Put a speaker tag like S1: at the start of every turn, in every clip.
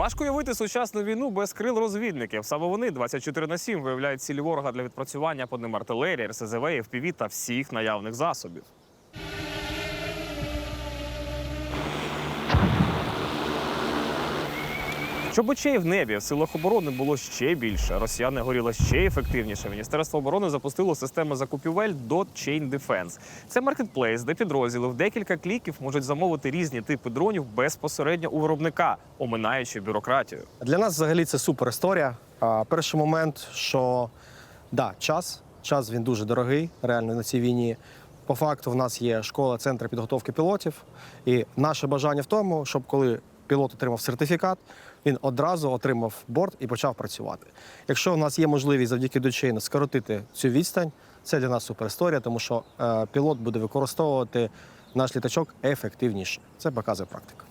S1: Важко уявити сучасну війну без крил розвідників. Саме вони 24 на 7 виявляють цілі ворога для відпрацювання по ним артилерії, РСЗВ, ФПВ та всіх наявних засобів. Щоб очей в небі в силах оборони було ще більше, росіяни горіли ще ефективніше. Міністерство оборони запустило систему закупівель Dot Chain Defense. Це маркетплейс, де підрозділи в декілька кліків можуть замовити різні типи дронів безпосередньо у виробника, оминаючи бюрократію.
S2: Для нас взагалі це супер історія. Перший момент, що да, час. Час він дуже дорогий, реально на цій війні. По факту, в нас є школа, центр підготовки пілотів. І наше бажання в тому, щоб коли пілот отримав сертифікат, він одразу отримав борт і почав працювати. Якщо в нас є можливість завдяки дочейну скоротити цю відстань, це для нас супер історія, тому що е, пілот буде використовувати наш літачок ефективніше. Це показує практика.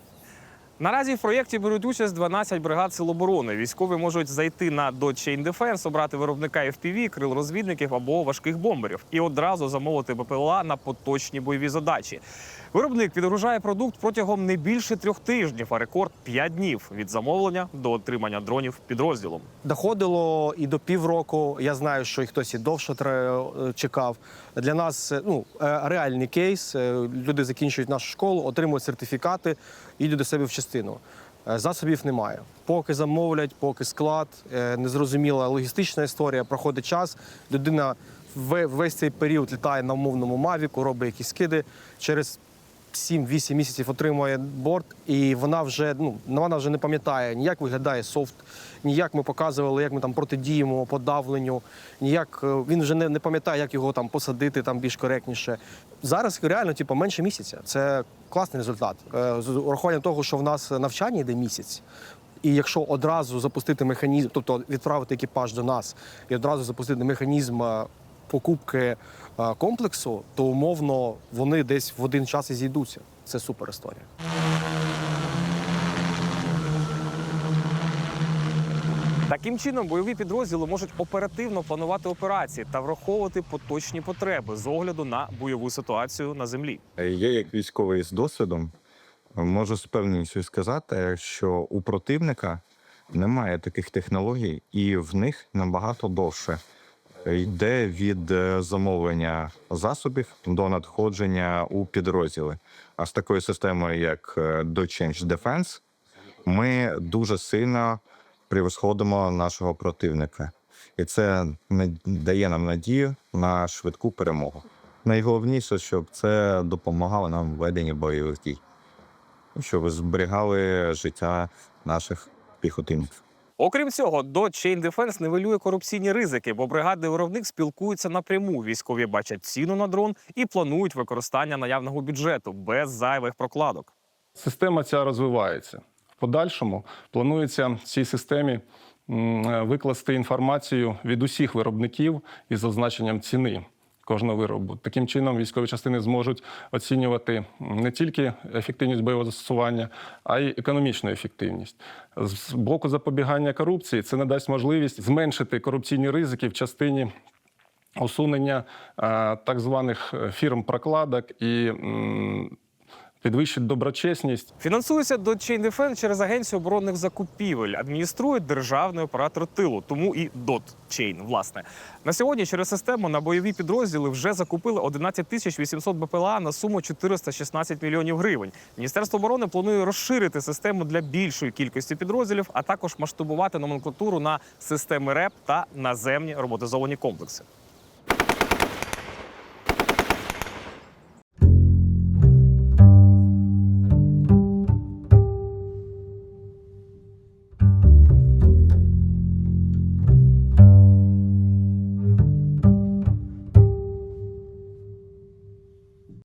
S1: Наразі в проєкті беруть участь 12 бригад сил оборони. Військові можуть зайти на Dot Chain Defense, обрати виробника FPV, крил розвідників або важких бомберів і одразу замовити БПЛА на поточні бойові задачі. Виробник підгружає продукт протягом не більше трьох тижнів, а рекорд 5 днів від замовлення до отримання дронів підрозділом.
S2: Доходило і до півроку. Я знаю, що і хтось і довше чекав. Для нас е, ну, е, реальний кейс. Е, Люди закінчують нашу школу, отримують сертифікати, їдуть до себе в частину. Е, Засобів немає. Поки замовлять, поки склад, е, незрозуміла логістична історія, проходить час. Людина ве- весь цей період літає на умовному мавіку, робить якісь скиди. Через 7-8 місяців отримує борт, і вона вже ну вона вже не пам'ятає ні як виглядає софт, ні як ми показували, як ми там протидіємо подавленню, ніяк е, він вже не, не пам'ятає, як його там посадити там більш коректніше. Зараз реально, типу, менше місяця. Це класний результат. Е, З урахуванням того, що в нас навчання йде місяць. І якщо одразу запустити механізм, тобто відправити екіпаж до нас і одразу запустити механізм е, покупки е, комплексу, то умовно вони десь в один час і зійдуться. Це супер історія.
S1: Таким чином, бойові підрозділи можуть оперативно планувати операції та враховувати поточні потреби з огляду на бойову ситуацію на землі.
S3: Я, як військовий з досвідом, можу з певністю сказати, що у противника немає таких технологій, і в них набагато довше йде від е, замовлення засобів до надходження у підрозділи. А з такою системою, як е, Dochange Defense, ми дуже сильно превосходимо нашого противника. І це дає нам надію на швидку перемогу. Найголовніше, щоб це допомагало нам в веденні бойових дій, щоб зберігали життя наших піхотинців.
S1: Окрім цього, до Chain Defense нивелює корупційні ризики, бо бригади виробник спілкуються напряму. Військові бачать ціну на дрон і планують використання наявного бюджету без зайвих прокладок.
S4: Система ця розвивається. В подальшому планується цій системі е, викласти інформацію від усіх виробників із зазначенням ціни кожного виробу. Таким чином, військові частини зможуть оцінювати не тільки ефективність бойового застосування, а й економічну ефективність. З боку запобігання корупції це надасть можливість зменшити корупційні ризики в частині усунення так званих е, фірм прокладок і підвищить доброчесність.
S1: Фінансується до Chain через агенцію оборонних закупівель. Адмініструє державний оператор тилу, тому і DOT Chain, власне. На сьогодні через систему на бойові підрозділи вже закупили 11 тисяч 800 БПЛА на суму 416 мільйонів гривень. Міністерство оборони планує розширити систему для більшої кількості підрозділів, а також масштабувати номенклатуру на системи РЕП та наземні роботизовані комплекси.